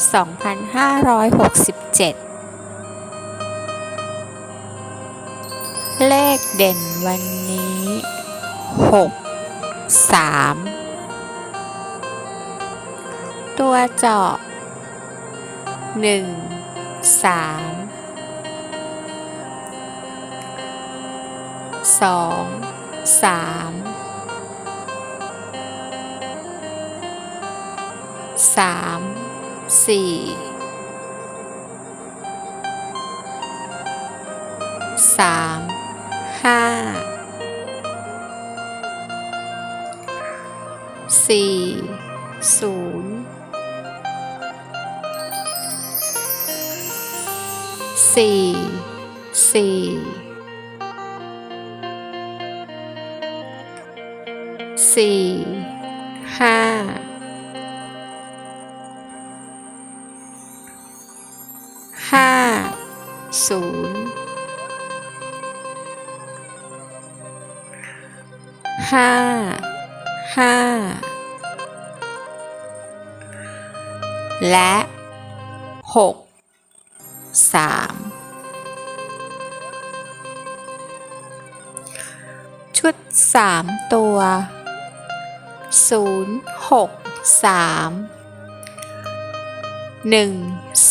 2567 เลขเด่นวันนี้ 6 3 ตัวเจาะ 1 3สอง สี่สามห้าสี่ศูนย์สี่สี่สี่ห้า ศูนย์ห้าห้าและหกสามชุดสามตัวศูนย์หกสามหนึ่ง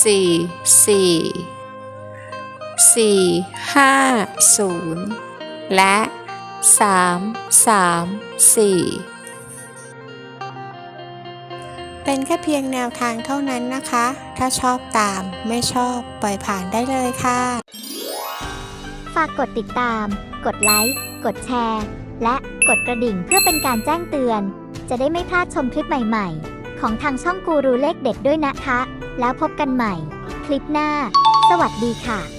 สี่สี่ สี่ห้าศูนย์และสามสามสี่เป็นแค่เพียงแนวทางเท่านั้นนะคะ ถ้าชอบตามไม่ชอบปล่อยผ่านได้เลยค่ะ ฝากกดติดตาม กดไลค์ กดแชร์ และกดกระดิ่งเพื่อเป็นการแจ้งเตือน จะได้ไม่พลาดชมคลิปใหม่ ๆ ของทางช่องกูรูเลขเด็ดด้วยนะคะ แล้วพบกันใหม่ คลิปหน้า สวัสดีค่ะ